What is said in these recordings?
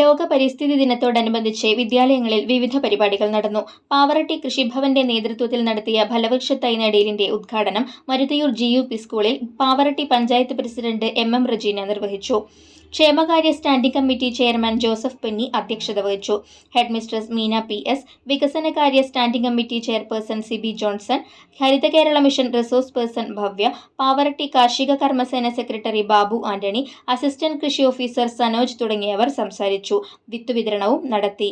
ലോക പരിസ്ഥിതി ദിനത്തോടനുബന്ധിച്ച് വിദ്യാലയങ്ങളിൽ വിവിധ പരിപാടികൾ നടന്നു. പാവറട്ടി കൃഷിഭവന്റെ നേതൃത്വത്തിൽ നടത്തിയ ഫലവൃക്ഷ തൈനടിയിലിന്റെ ഉദ്ഘാടനം മരുതയൂർ ജി സ്കൂളിൽ Pavaratty panchayat president M M Rajeena നിർവഹിച്ചു. ക്ഷേമകാര്യ standing committee chairman Joseph Penny അധ്യക്ഷത വഹിച്ചു. Head mistress Meena P S വികസനകാര്യ standing committee chairperson Sibi Johnson Haritha Kerala mission resource person Bhavya Pavaratty കാർഷിക കർമ്മസേന സെക്രട്ടറി ബാബു ആന്റണി അസിസ്റ്റന്റ് കൃഷി officer Sanoj തുടങ്ങിയവർ സംസാരിച്ചു. വിത്തുവിതരണവും നടത്തി.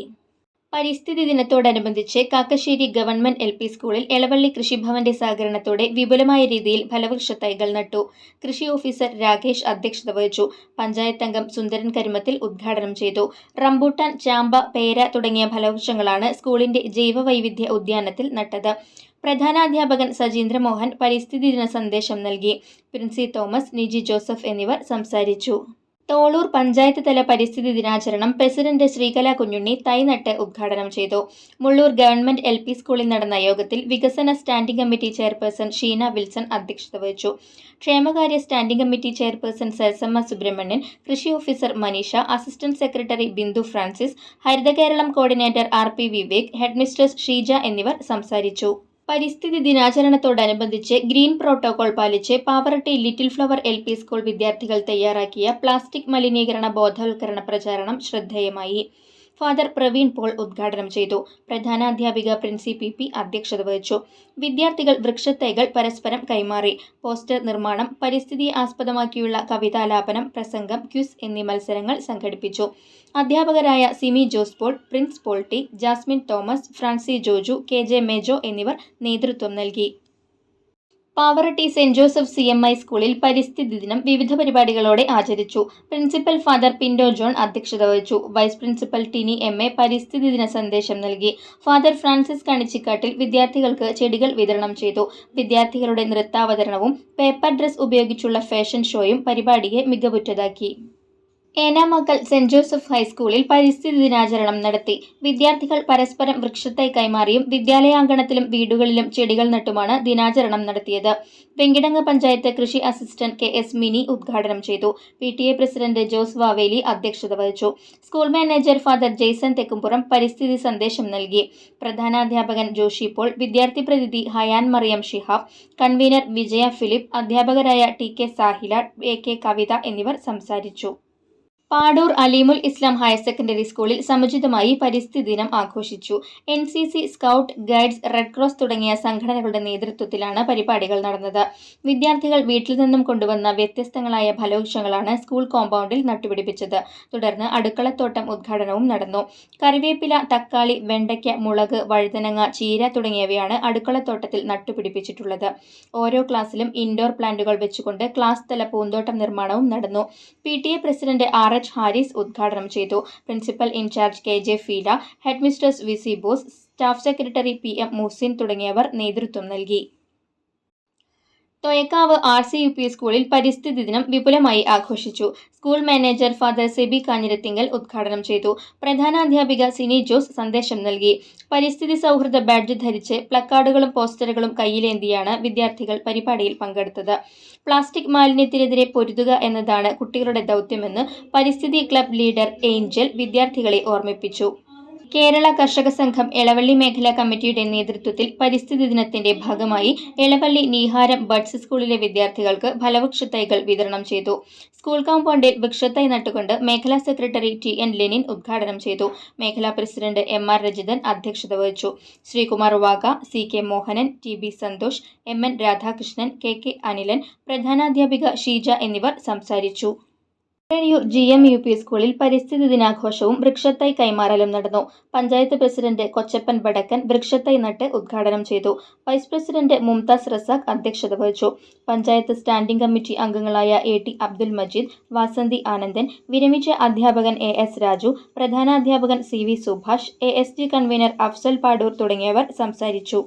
പരിസ്ഥിതി ദിനത്തോടനുബന്ധിച്ച് കാക്കശ്ശേരി ഗവൺമെന്റ് എൽ പി സ്കൂളിൽ എളവള്ളി കൃഷിഭവന്റെ സഹകരണത്തോടെ വിപുലമായ രീതിയിൽ ഫലവൃക്ഷ തൈകൾ നട്ടു. കൃഷി ഓഫീസർ രാകേഷ് അധ്യക്ഷത വഹിച്ചു. പഞ്ചായത്ത് അംഗം സുന്ദരൻ കരുമത്തിൽ ഉദ്ഘാടനം ചെയ്തു. റംബൂട്ടാൻ ചാമ്പ പേര തുടങ്ങിയ ഫലവൃക്ഷങ്ങളാണ് സ്കൂളിന്റെ ജൈവവൈവിധ്യ ഉദ്യാനത്തിൽ നട്ടത്. പ്രധാനാധ്യാപകൻ സജീന്ദ്ര മോഹൻ പരിസ്ഥിതി ദിന സന്ദേശം നൽകി. പ്രിൻസി തോമസ് നിജി ജോസഫ് എന്നിവർ സംസാരിച്ചു. തോളൂർ പഞ്ചായത്ത് തല പരിസ്ഥിതി ദിനാചരണം പ്രസിഡന്റ് ശ്രീകല കുഞ്ഞുണ്ണി തൈനട്ട് ഉദ്ഘാടനം ചെയ്തു. മുള്ളൂർ ഗവൺമെന്റ് എൽ പി സ്കൂളിൽ നടന്ന യോഗത്തിൽ വികസന standing committee chairperson Sheena Wilson അധ്യക്ഷത വഹിച്ചു. ക്ഷേമകാര്യ standing committee chairperson Sarasamma Subramanian കൃഷി officer Maneesha assistant secretary Bindu Francis Harithakeralam coordinator R P Vivek headmistress Sheeja എന്നിവർ സംസാരിച്ചു. പരിസ്ഥിതി ദിനാചരണത്തോടനുബന്ധിച്ച് ഗ്രീൻ പ്രോട്ടോകോൾ പാലിച്ച് Pavaratty little flower L P school വിദ്യാർത്ഥികൾ തയ്യാറാക്കിയ പ്ലാസ്റ്റിക് മലിനീകരണ ബോധവൽക്കരണ പ്രചാരണം ശ്രദ്ധേയമായി. ഫാദർ പ്രവീൺ പോൾ ഉദ്ഘാടനം ചെയ്തു. പ്രധാനാധ്യാപിക പ്രിൻസി പി പി അധ്യക്ഷത വഹിച്ചു. വിദ്യാർത്ഥികൾ വൃക്ഷത്തൈകൾ പരസ്പരം കൈമാറി. പോസ്റ്റർ നിർമ്മാണം പരിസ്ഥിതിയെ ആസ്പദമാക്കിയുള്ള കവിതാലാപനം പ്രസംഗം ക്യൂസ് എന്നീ മത്സരങ്ങൾ സംഘടിപ്പിച്ചു. അധ്യാപകരായ Simi Jose Paul Prince Polty Jasmine Thomas Francy Joju K J Mejo എന്നിവർ നേതൃത്വം നൽകി. Pavaratty Saint Joseph C M I സ്കൂളിൽ പരിസ്ഥിതി ദിനം വിവിധ പരിപാടികളോടെ ആചരിച്ചു. പ്രിൻസിപ്പൽ ഫാദർ പിൻഡോ ജോൺ അധ്യക്ഷത വഹിച്ചു. Vice principal Tini M A പരിസ്ഥിതി ദിന സന്ദേശം നൽകി. ഫാദർ ഫ്രാൻസിസ് കണിച്ചിക്കാട്ടിൽ വിദ്യാർത്ഥികൾക്ക് ചെടികൾ വിതരണം ചെയ്തു. വിദ്യാർത്ഥികളുടെ നൃത്താവതരണവും പേപ്പർ ഡ്രസ് ഉപയോഗിച്ചുള്ള ഫാഷൻ ഷോയും പരിപാടിയെ മികവുറ്റതാക്കി. ഏനാമക്കൽ സെന്റ് ജോസഫ് ഹൈസ്കൂളിൽ പരിസ്ഥിതി ദിനാചരണം നടത്തി. വിദ്യാർത്ഥികൾ പരസ്പരം വൃക്ഷത്തൈ കൈമാറിയും വിദ്യാലയാങ്കണത്തിലും വീടുകളിലും ചെടികൾ നട്ടുമാണ് ദിനാചരണം നടത്തിയത്. വെങ്കിടങ്ങ് പഞ്ചായത്ത് കൃഷി അസിസ്റ്റന്റ് കെ എസ് മിനി ഉദ്ഘാടനം ചെയ്തു. P T A president Jose Vaveli അധ്യക്ഷത വഹിച്ചു. School manager father Jaison Thekkumpuram പരിസ്ഥിതി സന്ദേശം നൽകി. പ്രധാനാധ്യാപകൻ ജോഷി പോൾ വിദ്യാർത്ഥി പ്രതിനിധി ഹയാൻ മറിയം ഷിഹാബ് കൺവീനർ വിജയ ഫിലിപ്പ് അധ്യാപകരായ T K Sahila A K Kavitha എന്നിവർ സംസാരിച്ചു. പാടൂർ അലീമുൽ ഇസ്ലാം ഹയർ സെക്കൻഡറി സ്കൂളിൽ സമുചിതമായി പരിസ്ഥിതി ദിനം ആഘോഷിച്ചു. N C C scout guides red cross തുടങ്ങിയ സംഘടനകളുടെ നേതൃത്വത്തിലാണ് പരിപാടികൾ നടന്നത്. വിദ്യാർത്ഥികൾ വീട്ടിൽ നിന്നും കൊണ്ടുവന്ന വ്യത്യസ്തങ്ങളായ ഫലവൃക്ഷങ്ങളാണ് സ്കൂൾ കോമ്പൗണ്ടിൽ നട്ടുപിടിപ്പിച്ചത്. തുടർന്ന് അടുക്കളത്തോട്ടം ഉദ്ഘാടനവും നടന്നു. കറിവേപ്പില തക്കാളി വെണ്ടയ്ക്ക മുളക് വഴുതനങ്ങ ചീര തുടങ്ങിയവയാണ് അടുക്കളത്തോട്ടത്തിൽ നട്ടുപിടിപ്പിച്ചിട്ടുള്ളത്. ഓരോ ക്ലാസ്സിലും ഇൻഡോർ പ്ലാന്റുകൾ വെച്ചുകൊണ്ട് ക്ലാസ് തല പൂന്തോട്ടം നിർമ്മാണവും നടന്നു. P T A president R H Haris ഉദ്ഘാടനം ചെയ്തു. Principal in charge K J Feela head mistress V C Bose staff secretary P M Muhsin തുടങ്ങിയവർ നേതൃത്വം നൽകി. Thoyakkavu R C U P school പരിസ്ഥിതി ദിനം വിപുലമായി ആഘോഷിച്ചു. School manager father Seby Kanjirathingal ഉദ്ഘാടനം ചെയ്തു. പ്രധാനാധ്യാപിക സിനി ജോസ് സന്ദേശം നൽകി. പരിസ്ഥിതി സൗഹൃദ ബാഡ്ജ് ധരിച്ച് പ്ലക്കാർഡുകളും പോസ്റ്ററുകളും കയ്യിലേന്തിയാണ് വിദ്യാർത്ഥികൾ പരിപാടിയിൽ പങ്കെടുത്തത്. പ്ലാസ്റ്റിക് മാലിന്യത്തിനെതിരെ പൊരുതുക എന്നതാണ് കുട്ടികളുടെ ദൗത്യമെന്ന് പരിസ്ഥിതി ക്ലബ് ലീഡർ ഏഞ്ചൽ വിദ്യാർത്ഥികളെ ഓർമ്മിപ്പിച്ചു. കേരള കർഷക സംഘം എളവള്ളി മേഖലാ കമ്മിറ്റിയുടെ നേതൃത്വത്തിൽ പരിസ്ഥിതി ദിനത്തിന്റെ ഭാഗമായി എളവള്ളി നീഹാരം ബഡ്സ് സ്കൂളിലെ വിദ്യാർത്ഥികൾക്ക് ഫലവൃക്ഷത്തൈകൾ വിതരണം ചെയ്തു. സ്കൂൾ കോമ്പൗണ്ടിൽ വൃക്ഷത്തൈ നട്ടുകൊണ്ട് മേഖലാ സെക്രട്ടറി ടി എൻ ലെനിൻ ഉദ്ഘാടനം ചെയ്തു. മേഖലാ പ്രസിഡന്റ് എം ആർ രജിതൻ അധ്യക്ഷത വഹിച്ചു. Sreekumar Wagah C K Mohanan T B Santhosh M N Radhakrishnan K K Anilan പ്രധാനാധ്യാപിക Sheeja എന്നിവർ സംസാരിച്ചു. യൂർ ജി എം യു പി സ്കൂളിൽ പരിസ്ഥിതി ദിനാഘോഷവും വൃക്ഷത്തൈ കൈമാറലും നടന്നു. പഞ്ചായത്ത് പ്രസിഡന്റ് കൊച്ചപ്പൻ വടക്കൻ വൃക്ഷത്തൈ നട്ട് ഉദ്ഘാടനം ചെയ്തു. വൈസ് പ്രസിഡന്റ് മുംതാസ് റസാഖ് അധ്യക്ഷത വഹിച്ചു. പഞ്ചായത്ത് സ്റ്റാൻഡിംഗ് കമ്മിറ്റി അംഗങ്ങളായ എ ടി അബ്ദുൽ മജീദ് വാസന്തി ആനന്ദൻ വിരമിച്ച അധ്യാപകൻ A S Raju പ്രധാനാധ്യാപകൻ C V Subhash A S G convenor Afsal Padoor തുടങ്ങിയവർ സംസാരിച്ചു.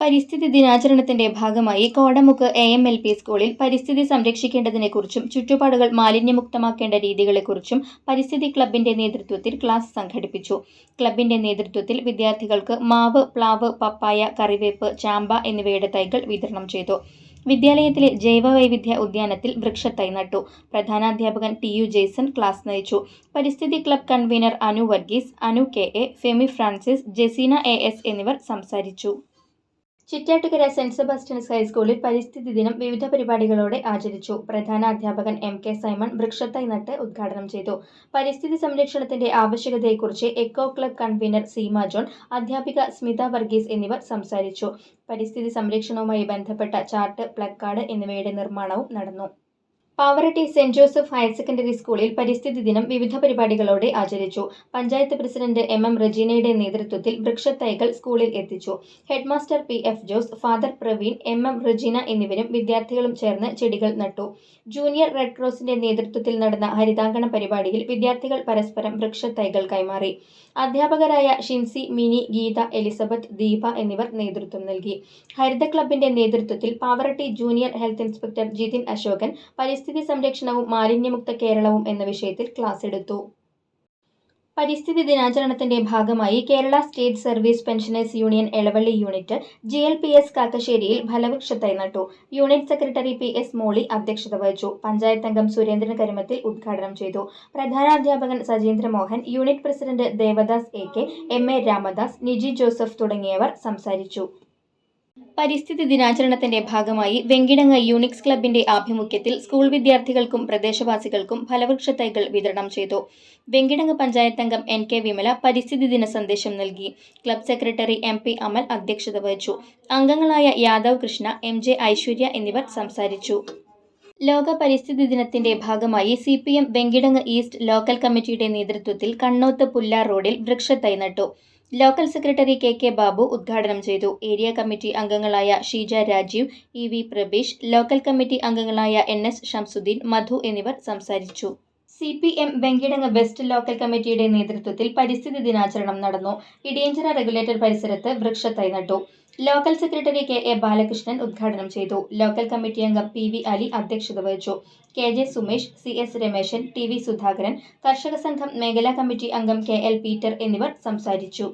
പരിസ്ഥിതി ദിനാചരണത്തിന്റെ ഭാഗമായി Kodamukku A M L P സ്കൂളിൽ പരിസ്ഥിതി സംരക്ഷിക്കേണ്ടതിനെക്കുറിച്ചും ചുറ്റുപാടുകൾ മാലിന്യമുക്തമാക്കേണ്ട രീതികളെക്കുറിച്ചും പരിസ്ഥിതി ക്ലബിന്റെ നേതൃത്വത്തിൽ ക്ലാസ് സംഘടിപ്പിച്ചു. ക്ലബിന്റെ നേതൃത്വത്തിൽ വിദ്യാർത്ഥികൾക്ക് മാവ് പ്ലാവ് പപ്പായ കറിവേപ്പ് ചാമ്പ എന്നിവയുടെ തൈകൾ വിതരണം ചെയ്തു. വിദ്യാലയത്തിലെ ജൈവവൈവിധ്യ ഉദ്യാനത്തിൽ വൃക്ഷത്തൈ നട്ടു. പ്രധാനാധ്യാപകൻ ടി യു ജെയ്സൺ ക്ലാസ് നയിച്ചു. പരിസ്ഥിതി club convenor Anu Varghese Anu K A Femi Francis Jeseena A S എന്നിവർ സംസാരിച്ചു. ചിറ്റാറ്റുകര സെന്റ് സെബാസ്റ്റ്യൻസ് ഹൈസ്കൂളിൽ പരിസ്ഥിതി ദിനം വിവിധ പരിപാടികളോടെ ആചരിച്ചു. പ്രധാന അധ്യാപകൻ എം കെ സൈമൺ വൃക്ഷത്തൈ നട്ട് ഉദ്ഘാടനം ചെയ്തു. പരിസ്ഥിതി സംരക്ഷണത്തിന്റെ ആവശ്യകതയെക്കുറിച്ച് eco club convenor Seema John അധ്യാപിക സ്മിത വർഗീസ് എന്നിവർ സംസാരിച്ചു. പരിസ്ഥിതി സംരക്ഷണവുമായി ബന്ധപ്പെട്ട ചാർട്ട് പ്ലക്കാർഡ് എന്നിവയുടെ നിർമ്മാണവും നടന്നു. Pavaratty Saint Joseph higher secondary സ്കൂളിൽ പരിസ്ഥിതി ദിനം വിവിധ പരിപാടികളോടെ ആചരിച്ചു. പഞ്ചായത്ത് പ്രസിഡന്റ് എം എം റജീനയുടെ നേതൃത്വത്തിൽ വൃക്ഷത്തൈകൾ സ്കൂളിൽ എത്തിച്ചു. Headmaster P F Jose father Praveen M M Rejina എന്നിവരും വിദ്യാർത്ഥികളും ചേർന്ന് ചെടികൾ നട്ടു. ജൂനിയർ റെഡ് ക്രോസിന്റെ നേതൃത്വത്തിൽ നടന്ന ഹരിതാങ്കണ പരിപാടിയിൽ വിദ്യാർത്ഥികൾ പരസ്പരം വൃക്ഷത്തൈകൾ കൈമാറി. അധ്യാപകരായ ഷിൻസി മിനി ഗീത എലിസബത്ത് ദീപ എന്നിവർ നേതൃത്വം നൽകി. ഹരിത ക്ലബിന്റെ നേതൃത്വത്തിൽ Pavaratty junior health inspector Jithin Ashokan പരിസ്ഥിതി സംരക്ഷണവും മാലിന്യമുക്ത കേരളവും എന്ന വിഷയത്തിൽ ക്ലാസ് എടുത്തു. പരിസ്ഥിതി ദിനാചരണത്തിന്റെ ഭാഗമായി Kerala state service pensioners union Elavally unit G L P S കാക്കശ്ശേരിയിൽ ഫലവൃക്ഷത്തൈ നട്ടു. Unit secretary P S Molly അധ്യക്ഷത വഹിച്ചു. പഞ്ചായത്ത് അംഗം സുരേന്ദ്രൻ കരുമത്തിൽ ഉദ്ഘാടനം ചെയ്തു. പ്രധാനാധ്യാപകൻ Sajeendra Mohan unit president Devadas A K M A Ramadas Niji Joseph തുടങ്ങിയവർ സംസാരിച്ചു. പരിസ്ഥിതി ദിനാചരണത്തിന്റെ ഭാഗമായി വെങ്കിടങ്ങ് യൂണിക്സ് ക്ലബിന്റെ ആഭിമുഖ്യത്തിൽ സ്കൂൾ വിദ്യാർത്ഥികൾക്കും പ്രദേശവാസികൾക്കും ഫലവൃക്ഷ തൈകൾ വിതരണം ചെയ്തു. വെങ്കിടങ്ങ് പഞ്ചായത്ത് അംഗം എൻ കെ വിമല പരിസ്ഥിതി ദിന സന്ദേശം നൽകി. Club secretary M P Amal അധ്യക്ഷത വഹിച്ചു. അംഗങ്ങളായ യാദവ് കൃഷ്ണ എം ജെ ഐശ്വര്യ എന്നിവർ സംസാരിച്ചു. ലോക പരിസ്ഥിതി ദിനത്തിന്റെ ഭാഗമായി C P M Venkitangu east local കമ്മിറ്റിയുടെ നേതൃത്വത്തിൽ കണ്ണോത്ത് പുല്ലാർ റോഡിൽ വൃക്ഷത്തൈ നട്ടു. Local secretary K K Babu ഉദ്ഘാടനം ചെയ്തു. ഏരിയ കമ്മിറ്റി അംഗങ്ങളായ Sheeja Rajeev E V Prabeesh local committee അംഗങ്ങളായ എൻ എസ് ഷംസുദ്ദീൻ മധു എന്നിവർ സംസാരിച്ചു. C P M Venkitangu west local കമ്മിറ്റിയുടെ നേതൃത്വത്തിൽ പരിസ്ഥിതി ദിനാചരണം നടന്നു. ഇടിയഞ്ചിറ റെഗുലേറ്റർ പരിസരത്ത് വൃക്ഷത്തൈ നട്ടു. Local secretary K A Balakrishnan ഉദ്ഘാടനം ചെയ്തു. ലോക്കൽ കമ്മിറ്റി അംഗം പി വി അലി അധ്യക്ഷത വഹിച്ചു. K J Sumesh C S Rameshan T V Sudhakaran Karshaka Sangham മേഖലാ കമ്മിറ്റി അംഗം കെ എൽ പീറ്റർ എന്നിവർ സംസാരിച്ചു.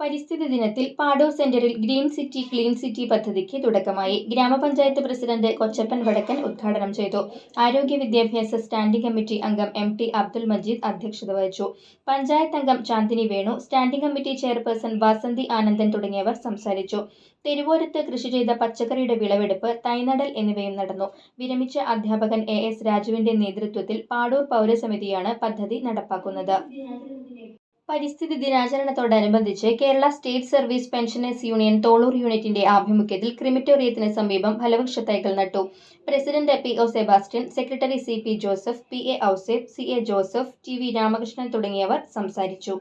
പരിസ്ഥിതി ദിനത്തിൽ പാടൂർ സെന്ററിൽ ഗ്രീൻ സിറ്റി ക്ലീൻ സിറ്റി പദ്ധതിക്ക് തുടക്കമായി. ഗ്രാമപഞ്ചായത്ത് പ്രസിഡന്റ് കൊച്ചപ്പൻ വടക്കൻ ഉദ്ഘാടനം ചെയ്തു. ആരോഗ്യ വിദ്യാഭ്യാസ സ്റ്റാൻഡിംഗ് കമ്മിറ്റി അംഗം എം ടി അബ്ദുൽ മജീദ് അധ്യക്ഷത വഹിച്ചു. പഞ്ചായത്ത് അംഗം Chandini Venu standing committee chairperson Vasanthi Anandan തുടങ്ങിയവർ സംസാരിച്ചു. തെരുവോരത്ത് കൃഷി ചെയ്ത പച്ചക്കറിയുടെ വിളവെടുപ്പ് തൈനടൽ എന്നിവയും നടന്നു. വിരമിച്ച അധ്യാപകൻ എ എസ് രാജുവിന്റെ നേതൃത്വത്തിൽ പാടൂർ പൗരസമിതിയാണ് പദ്ധതി നടപ്പാക്കുന്നത്. പരിസ്ഥിതി ദിനാചരണത്തോടനുബന്ധിച്ച് Kerala state service pensioners union Tholur യൂണിറ്റിന്റെ ആഭിമുഖ്യത്തിൽ ക്രിമിറ്റോറിയത്തിന് സമീപം ഫലവൃക്ഷ തൈകൾ നട്ടു. President P O Sebastian secretary C P Joseph P A Ouseph C A Joseph T V Ramakrishnan തുടങ്ങിയവർ സംസാരിച്ചു.